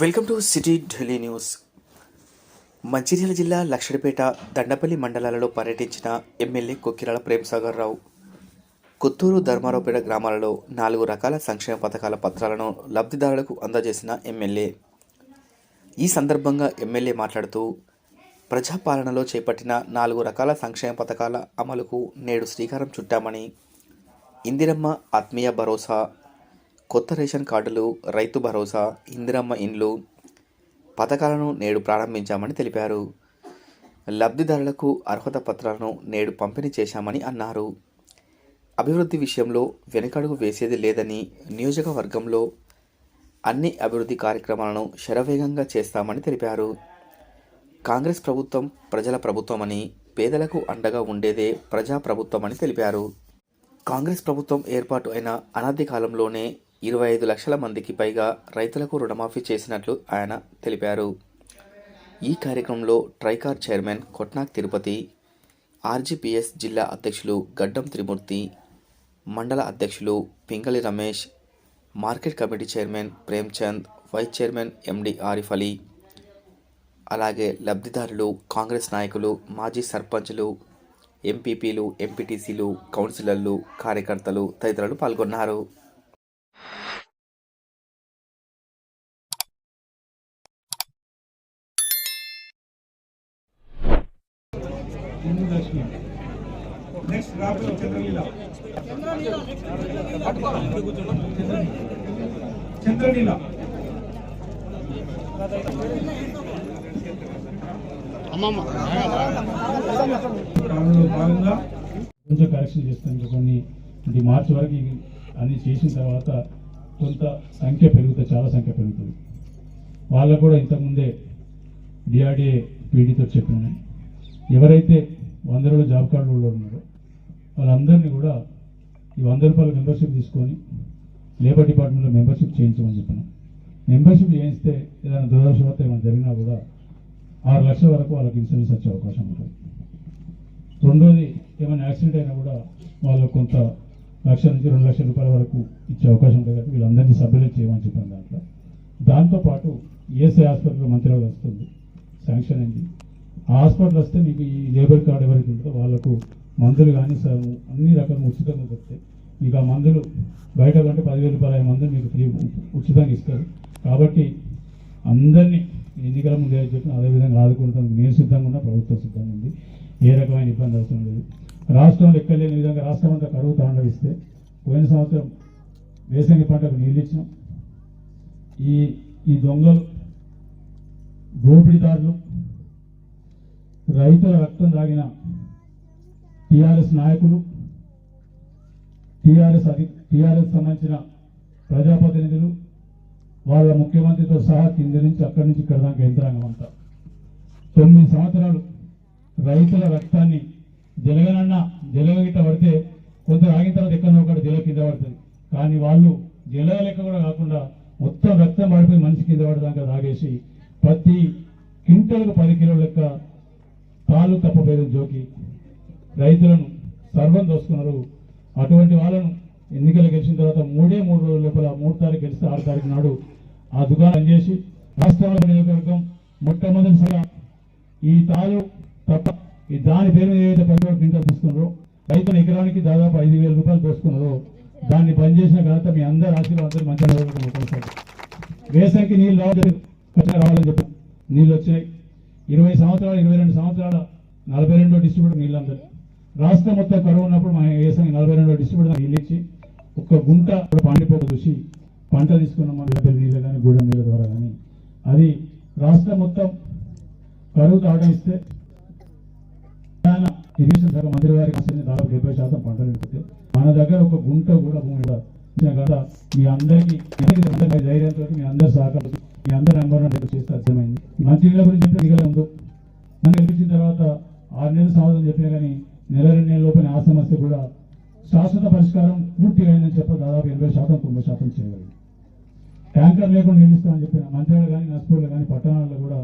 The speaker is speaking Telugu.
Welcome to city Delhi news. Mancherial జిల్లా లక్షడిపేట దండపల్లి మండలాలలో పర్యటించిన ఎమ్మెల్యే కొక్కిరాల ప్రేమసాగర్ రావు. కొత్తూరు ధర్మారావుపేట గ్రామాలలో నాలుగు రకాల సంక్షేమ పథకాల పత్రాలను లబ్ధిదారులకు అందజేసిన ఎమ్మెల్యే. ఈ సందర్భంగా ఎమ్మెల్యే మాట్లాడుతూ ప్రజాపాలనలో చేపట్టిన నాలుగు రకాల సంక్షేమ పథకాల అమలుకు నేడు శ్రీకారం చుట్టామని ఇందిరమ్మ ఆత్మీయ భరోసా కొత్త రేషన్ కార్డులు రైతు భరోసా ఇందిరమ్మ ఇండ్లు పథకాలను నేడు ప్రారంభించామని తెలిపారు. లబ్ధిదారులకు అర్హత పత్రాలను నేడు పంపిణీ చేశామని అన్నారు. అభివృద్ధి విషయంలో వెనుకడుగు వేసేది లేదని నియోజకవర్గంలో అన్ని అభివృద్ధి కార్యక్రమాలను శరవేగంగా చేస్తామని తెలిపారు. కాంగ్రెస్ ప్రభుత్వం ప్రజల ప్రభుత్వమని పేదలకు అండగా ఉండేదే ప్రజాప్రభుత్వమని తెలిపారు. కాంగ్రెస్ ప్రభుత్వం ఏర్పాటు అయిన అనాది కాలంలోనే ఇరవై ఐదు లక్షల మందికి పైగా రైతులకు రుణమాఫీ చేసినట్లు ఆయన తెలిపారు. ఈ కార్యక్రమంలో TRICOR chairman Kotnak Tirupati RGPS జిల్లా అధ్యక్షులు గడ్డం త్రిమూర్తి మండల అధ్యక్షులు Pingali Ramesh market committee chairman Premchand vice chairman MD Arif Ali అలాగే లబ్ధిదారులు కాంగ్రెస్ నాయకులు మాజీ సర్పంచ్లు ఎంపీపీలు ఎంపీటీసీలు కౌన్సిలర్లు కార్యకర్తలు తదితరులు పాల్గొన్నారు. నెక్స్ట్ రాబోయే చంద్రలీల. చంద్రలీల. భాగంగా కొంచెం కరెక్షన్ చేస్తాం ఇంకా కొన్ని ఇది మార్చి వరకు అన్ని చేసిన తర్వాత కొంత సంఖ్య పెరుగుతుంది చాలా సంఖ్య పెరుగుతుంది. వాళ్ళకు కూడా ఇంతకుముందే డిఆర్డిఏ పీడీతో చెప్పినాయి ఎవరైతే వంద రోజుల జాబ్ కార్డు వాళ్ళు ఉన్నారో వాళ్ళందరినీ కూడా ఈ వంద రూపాయల మెంబర్షిప్ తీసుకొని లేబర్ డిపార్ట్మెంట్లో మెంబర్షిప్ చేయించమని చెప్పిన. మెంబర్షిప్ చేయిస్తే ఏదైనా దురదృష్టవత ఏమైనా జరిగినా కూడా ఆరు లక్షల వరకు వాళ్ళకి ఇన్సూరెన్స్ వచ్చే అవకాశం ఉంటుంది. రెండోది ఏమైనా యాక్సిడెంట్ అయినా కూడా వాళ్ళకు కొంత లక్ష నుంచి రెండు లక్షల రూపాయల వరకు ఇచ్చే అవకాశం ఉంటుంది కాబట్టి వీళ్ళందరినీ సభ్యులు చేయమని చెప్పాను దాంట్లో. దాంతోపాటు ఏసీ హాస్పిటల్ మంత్రిరావు వస్తుంది. శాంక్షన్ అయింది. హాస్పిటల్ వస్తే మీకు ఈ లేబర్ కార్డు ఎవరైతే ఉంటుందో వాళ్ళకు మందులు కానీ స- అన్ని రకాల ఉచితంగా దొరుకుతాయి. మీకు ఆ మందులు బయట కంటే పదివేల రూపాయల మందులు మీకు ఫ్రీ ఉచితంగా ఇస్తారు. కాబట్టి అందరినీ ఎన్నికల ముందే చెప్పిన అదేవిధంగా ఆదుకుంటాం. నేను సిద్ధంగా ఉన్నా ప్రభుత్వం సిద్ధంగా ఉంది. ఏ రకమైన ఇబ్బంది అవసరం లేదు. రాష్ట్రంలో ఎక్కలేని విధంగా రాష్ట్రం అంతా కరువు తాండవిస్తే పోయిన సంవత్సరం వేసంగి పంటకు నీళ్ళు ఇచ్చినాం. ఈ ఈ దొంగలు దోపిడీదారులు రైతుల రక్తం తాగిన టిఆర్ఎస్ నాయకులు టిఆర్ఎస్ అధి టిఆర్ఎస్ సంబంధించిన ప్రజాప్రతినిధులు వాళ్ళ ముఖ్యమంత్రితో సహా కింద నుంచి అక్కడి నుంచి ఇక్కడ దాకా యంత్రాంగం అంతా. తొమ్మిది సంవత్సరాలు రైతుల రక్తాన్ని జలగనన్న జలగ పడితే కొంత ఆగిన తర్వాత ఎక్కడో ఒకటి జల కింద పడుతుంది. కానీ వాళ్ళు జలగ లెక్క కూడా కాకుండా మొత్తం రక్తం పడిపోయి మనిషి కింద పడదాకా తాగేసి ప్రతి క్వింటల్కు పది కిలోల లెక్క జనాలు తప్పబోయేది జోకి రైతులను సర్వం దోసుకున్నారు. అటువంటి వాళ్ళను ఎన్నికలు గెలిచిన తర్వాత మూడే మూడు రోజుల లోపల మూడు తారీఖు గెలిస్తే ఆరు తారీఖు నాడు ఆ దుకాణం చేసి రాష్ట్రంలో నియోజకవర్గం మొట్టమొదటిసారిగా ఈ తాలు తప్ప ఈ దాని పేరు మీద ఏదైతే పది రోజులు క్వింటల్ తీసుకున్నారో రైతుల ఎకరానికి దాదాపు ఐదు వేల రూపాయలు దోసుకున్నారో దాన్ని బంద్ చేసిన ఘనత మీ అందరి ఆశీర్వాదం అందరూ మంచి వేసవికి నీళ్ళు రావాలి రావాలని చెప్పాం నీళ్ళు వచ్చినాయి. ఇరవై సంవత్సరాలు ఇరవై రెండు సంవత్సరాల నలభై రెండో డిస్ట్రిబ్యూటర్ నీళ్ళు రాష్ట్రం మొత్తం కరువు ఉన్నప్పుడు మా వేసంగి నలభై రెండో డిస్ట్రిబ్యూటర్ నీళ్ళు ఇచ్చి ఒక్క గుంట కూడా చూసి పంట తీసుకున్నాం మన పెళ్ళి నీళ్ళు కానీ గూడెం నీళ్ళ ద్వారా కానీ. అది రాష్ట్రం మొత్తం కరువు తాగనిస్తే ఇరిగేషన్ శాఖ మంత్రి వారికి వస్తుంది దాదాపు డెబ్బై శాతం పంటలు పెడితే మన దగ్గర ఒక గుంట కూడా భూమి కదా మీ అందరికీ అందరికీ ధైర్యంతో మీ అందరి సహకారం మీ అందరి నెంబర్ చేస్తే అర్థమైంది. మంత్రిల గురించి చెప్పిన ఉందో నన్ను గెలిపించిన తర్వాత ఆరు నెలల సంవత్సరం చెప్పినా కానీ నెల రెండు నెలల లోపల ఆ సమస్య కూడా శాశ్వత పరిష్కారం పూర్తిగా అయిందని చెప్ప దాదాపు ఎనభై శాతం తొంభై శాతం చేయగలిగింది ట్యాంకర్ లేకుండా నిర్మిస్తామని చెప్పిన మంత్రాలు కానీ నస్పూర్లు కానీ పట్టణాల్లో కూడా